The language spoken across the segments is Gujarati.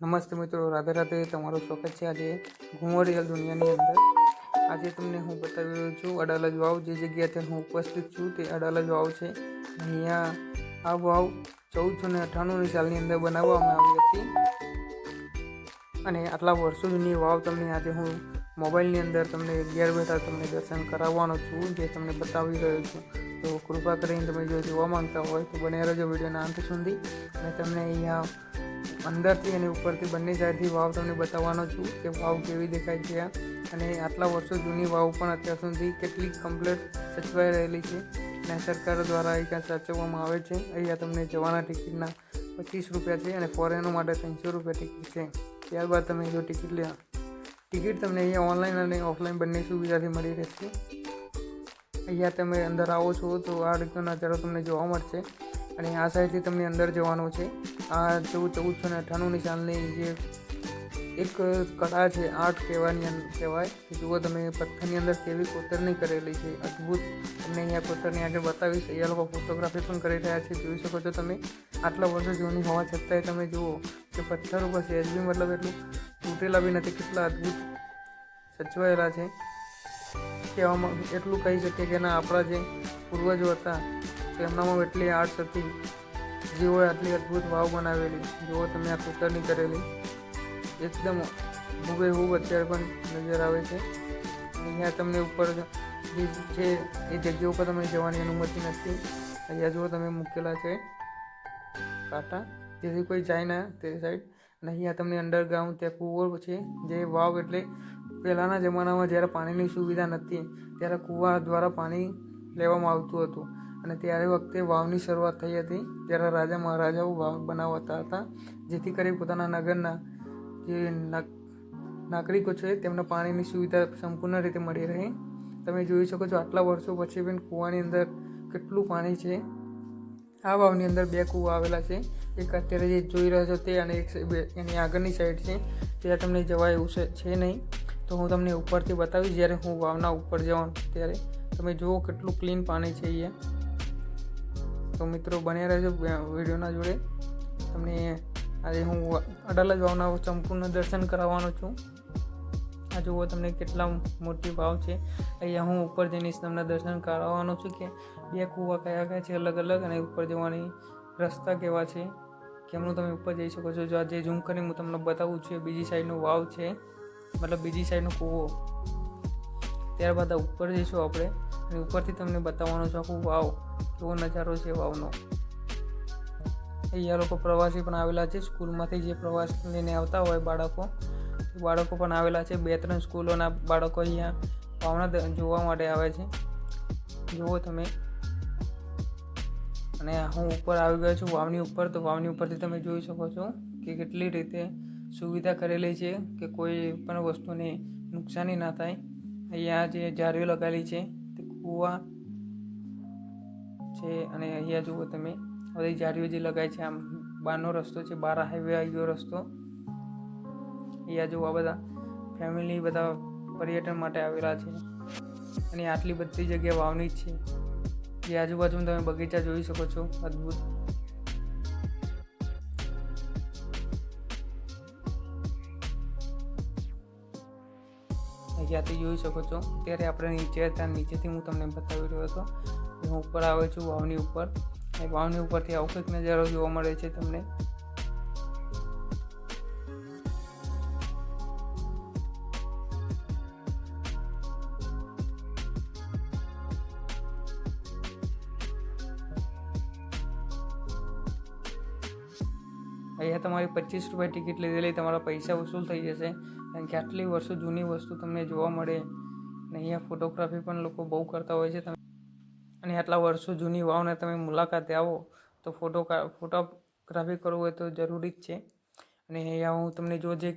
નમસ્તે મિત્રો, રાધે રાધે તમારું સ્વાગત છે આજે ઘુમરિયલ દુનિયાની અંદર. આજે તમને હું બતાવી રહ્યો છું અડાલજ વાવ, જે જગ્યાએ હું ઉપસ્થિત છું તે અડાલજ વાવ છે. અહીંયા આ વાવ ચૌદસો ને અઠ્ઠાણુંની સાલની અંદર બનાવવામાં આવી હતી. અને આટલા વર્ષો જૂની વાવ તમને આજે હું મોબાઈલની અંદર તમને ઘેર બેઠા તમને દર્શન કરાવવાનો છું, જે તમને બતાવી રહ્યો છું. તો કૃપા કરીને તમે જો જોવા માંગતા હોય તો બને રહેજો વિડીયોના અંત સુધી. અને તમને અહીંયા અંદરથી અને ઉપરથી બંને સાઈડથી વાવ તમને બતાવવાનો છું કે વાવ કેવી દેખાય છે અને આટલા વર્ષો જૂની વાવ પણ અત્યાર સુધી કેટલી કમ્પ્લેટ સચવાઈ રહેલી છે. અને સરકાર દ્વારા અહીંયા સાચવવામાં આવે છે. અહીંયા તમને જવાના ટિકિટના પચીસ રૂપિયા છે અને ફોરેનો માટે ત્રણસો રૂપિયા ટિકિટ છે. ત્યારબાદ તમે જો ટિકિટ લે ટિકિટ તમને અહીંયા ઓનલાઈન અને ઓફલાઈન બંને સુવિધાથી મળી રહેશે. અહીંયા તમે અંદર આવો છો તો આ રીતનો નજારો તમને જોવા મળશે. અને આ સાઈડથી તમને અંદર જવાનું છે. આ ચૌદ ચૌદસો ને અઠ્ઠાણુંની સાલની જે એક કળા છે આર્ટ કહેવાની કહેવાય. જુઓ તમે, પથ્થરની અંદર કેવી કોતરણી કરેલી છે. અદ્ભુત. તમને અહીંયા કોતરની આગળ બતાવીશ. અહીંયા લોકો ફોટોગ્રાફી પણ કરી રહ્યા છે. જોઈ શકો છો તમે. આટલા વર્ષો જૂની હોવા છતાંય તમે જુઓ કે પથ્થર ઉપર સહેજ બી મતલબ એટલું તૂટેલા બી નથી. કેટલા અદ્ભુત સચવાયેલા છે. કહેવામાં એટલું કહી શકીએ કે ના આપણા જે પૂર્વજો હતા, તેમનામાં એટલી આર્ટ્સ હતી. જેઓએ આટલી અદ્ભુત વાવ બનાવેલી, જેઓ તમે આ કોતરની કરેલી. એકદમ હુબેહૂબ અત્યારે પણ નજર આવે છે. અહીંયા તમને ઉપર છે એ જગ્યા ઉપર તમે જવાની અનુમતિ નથી. અહીંયા જુઓ તમે મૂકેલા છે. કાંટા. જેથી કોઈ જાય ના તે સાઈડ અને અહીંયા તમને અંડરગ્રાઉન્ડ ત્યાં કૂવો છે. જે વાવ એટલે પહેલાંના જમાનામાં જ્યારે પાણીની સુવિધા નથી ત્યારે કૂવા દ્વારા પાણી લેવામાં આવતું હતું. અને ત્યારે વખતે વાવની શરૂઆત થઈ હતી ત્યારે રાજા મહારાજાઓ વાવ બનાવતા હતા, જેથી કરી પોતાના નગરના જે નાગ- નાગરિકો છે, તેમને પાણીની સુવિધા સંપૂર્ણ રીતે મળી રહે. તમે જોઈ શકો છો, આટલા વર્ષો પછી પણ કૂવાની અંદર કેટલું પાણી છે. આ વાવની અંદર બે કૂવા આવેલા છે. એક અત્યારે જે જોઈ રહ્યો છો તે અને એક એની આગળની સાઈડ છે. ત્યાં તમને જવાય એવું છે નહીં. તો હું તમને ઉપરથી બતાવીશ, જ્યારે હું વાવના ઉપર જવાનું ત્યારે. તમે જુઓ કેટલું ક્લીન પાણી છે અહીંયા. તો મિત્રો બન્યા રહેજો વિડીયોના જોડે. તમને આજે હું અડાલજ વાવના ચંપુનું દર્શન કરાવવાનો છું. આ જુઓ તમને કેટલા મોટી વાવ છે. અહીંયા હું ઉપર જઈને તમને દર્શન કરાવવાનો છું કે બે કૂવા કયા કયા છે અલગ અલગ અને ઉપર જવાની રસ્તા કેવા છે. કેમનું તમે ઉપર જઈ શકો છો. જો આજે ઝૂમ કરીને હું તમને બતાવું છું બીજી સાઈડનો વાવ છે. મતલબ બીજી સાઈડનો કૂવો. ત્યારબાદ આ ઉપર જઈશું આપણે અને ઉપરથી તમને બતાવવાનો છે આખું વાવ કેવો નજારો છે વાવનો. અહીંયા લોકો પ્રવાસી પણ આવેલા છે. સ્કૂલમાંથી જે પ્રવાસ લઈને આવતા હોય બાળકો, એ બાળકો પણ આવેલા છે. બે ત્રણ સ્કૂલોના બાળકો અહીંયા વાવના જોવા માટે આવે છે. જુઓ તમે. અને હું ઉપર આવી ગયો છું વાવની ઉપર. તો વાવની ઉપરથી તમે જોઈ શકો છો કે કેટલી રીતે સુવિધા કરેલી છે કે કોઈ પણ વસ્તુને નુકસાની ના થાય. અહીંયા જે જાળીઓ લગાવેલી છે તે કૂવા છે અને અહીંયા જુઓ તમે, બધી જાળીઓ જે લગાવી છે, આમ બહારનો રસ્તો છે બાર હાઈવે આવી રસ્તો. અહીંયા જુઓ બધા ફેમિલી બધા પર્યટન માટે આવેલા છે. અને આટલી બધી જગ્યા વાવની જ છે. જે આજુબાજુમાં તમે બગીચા જોઈ શકો છો, અદ્ભુત. અહીંયાથી જોઈ શકો છો, ત્યારે આપણે નીચે હતા નીચેથી હું તમને બતાવી રહ્યો હતો. હું ઉપર આવ્યો છું વાવની ઉપર. અને વાવની ઉપરથી આવો કંઈક નજારો જોવા મળે છે તમને. અહીંયા તમારી પચીસ રૂપિયા ટિકિટ લીધેલી, તમારા પૈસા વસૂલ થઈ જશે. કારણ કે આટલી વર્ષો જૂની વસ્તુ તમને જોવા મળે અને અહીંયા ફોટોગ્રાફી પણ લોકો બહુ કરતા હોય છે. તમે અને આટલા વર્ષો જૂની વાવને તમે મુલાકાતે આવો તો ફોટો ફોટોગ્રાફી કરવું હોય તો જરૂરી જ છે. અને અહીંયા હું તમને જો જે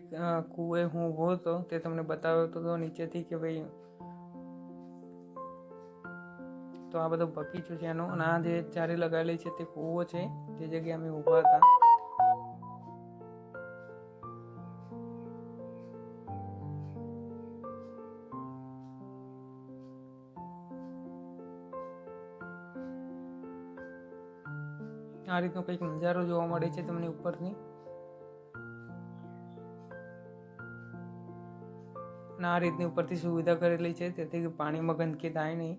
કુએ હું ઊભો હતો તે તમને બતાવ્યો હતો નીચેથી કે ભાઈ તો આ બધો બગીચો છે એનો અને આ જે ચારી લગાવેલી છે તે કૂવો છે. જે જગ્યાએ અમે ઊભા હતા આ રીતનો કંઈક નજારો જોવા મળે છે તમને ઉપરથી આ રીતની ઉપરથી સુવિધા કરેલી છે, તેથી પાણીમાં ગંદકી થાય નહીં.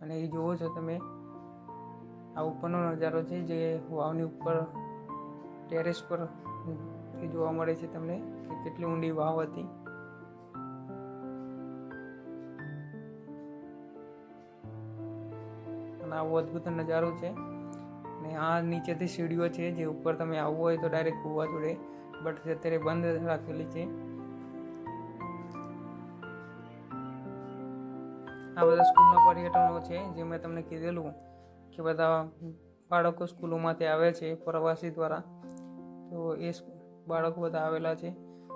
અને એ જુઓ છો તમે, આ ઉપરનો નજારો છે જે વાવની ઉપર, ટેરેસ પર એ જોવા મળે છે તમને કે કેટલી ઊંડી વાવ હતી. અને આવો અદ્ભુત નજારો છે. અને આ નીચેથી સીડીઓ છે, જે ઉપર તમે આવવું હોય તો ડાયરેક્ટ કૂવા જોડે બટ અત્યારે બંધ રાખેલી છે. આ બધા સ્કૂલના પર્યટનો છે, જે મેં તમને કીધેલું કે બધા બાળકો સ્કૂલોમાંથી આવે છે, પ્રવાસી દ્વારા. તો એ બાળકો બધા આવેલા છે.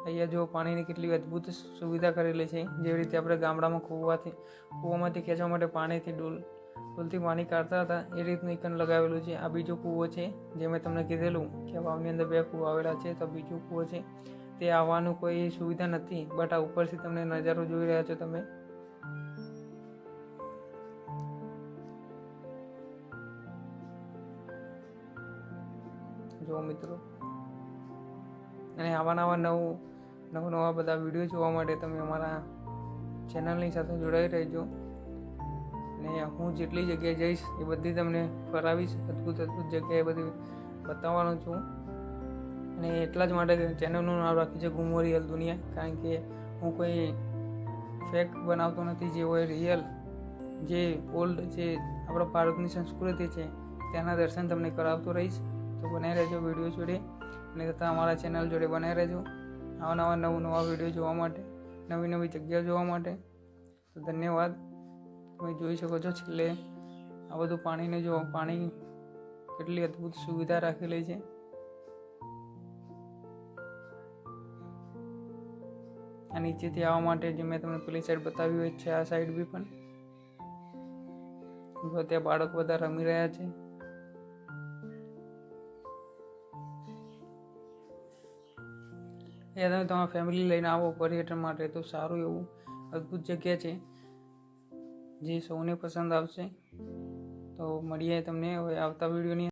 અહીંયા જો પાણીની કેટલી અદ્ભુત સુવિધા કરેલી છે, જેવી રીતે આપણે ગામડામાં કૂવાથી, કૂવામાંથી ખેંચવા માટે પાણીથી ડોલ ડોલથી પાણી કાઢતા હતા. એ રીતનું એકન લગાવેલું છે. આ બીજો કૂવો છે, જે મેં તમને કીધેલું કે વાવની અંદર બે કૂવા આવેલા છે, તો બીજો કૂવો છે. તે આવવાનું કોઈ સુવિધા નથી બટ આ ઉપરથી તમને નજારો જોઈ રહ્યા છો તમે. જુઓ મિત્રો. અને આવા નવા નવું, નવા નવા બધા વીડિયો જોવા માટે તમે અમારા ચેનલની સાથે જોડાઈ રહેજો. અને હું જેટલી જગ્યાએ જઈશ એ બધી તમને ફરાવીશ, અદ્ભુત અદ્ભુત જગ્યાએ બધી બતાવવાનો છું. અને એટલા જ માટે ચેનલનું નામ રાખ્યું છે ગુમો રિયલ દુનિયા, કારણ કે હું કોઈ ફેક બનાવતો નથી, જે હોય રિયલ જે ઓલ્ડ જે આપણા ભારતની સંસ્કૃતિ છે, તેના દર્શન તમને કરાવતો રહીશ. તો બનાવી રહેજો વીડિયો જોડે, અને તથા અમારા ચેનલ જોડે બનાવી રહેજો આવા નવા, નવું નવા વીડિયો જોવા માટે, નવી નવી જગ્યા જોવા માટે. તો ધન્યવાદ. તમે જોઈ શકો છો છેલ્લે આ બધું પાણીને જો પાણી કેટલી અદ્ભુત સુવિધા રાખેલી છે. આ નીચેથી આવવા માટે જે મેં તમને પેલી સાઈડ બતાવી હોય છે, આ સાઈડ બી પણ. જો ત્યાં બાળક બધા રમી રહ્યા છે. એ તમે તમારા ફેમિલી લઈને આવો, પર્યટન માટે તો સારું એવું અદ્ભુત જગ્યા છે. જે સૌને પસંદ આવશે. તો મળીએ તમને હવે આવતા વિડીયોની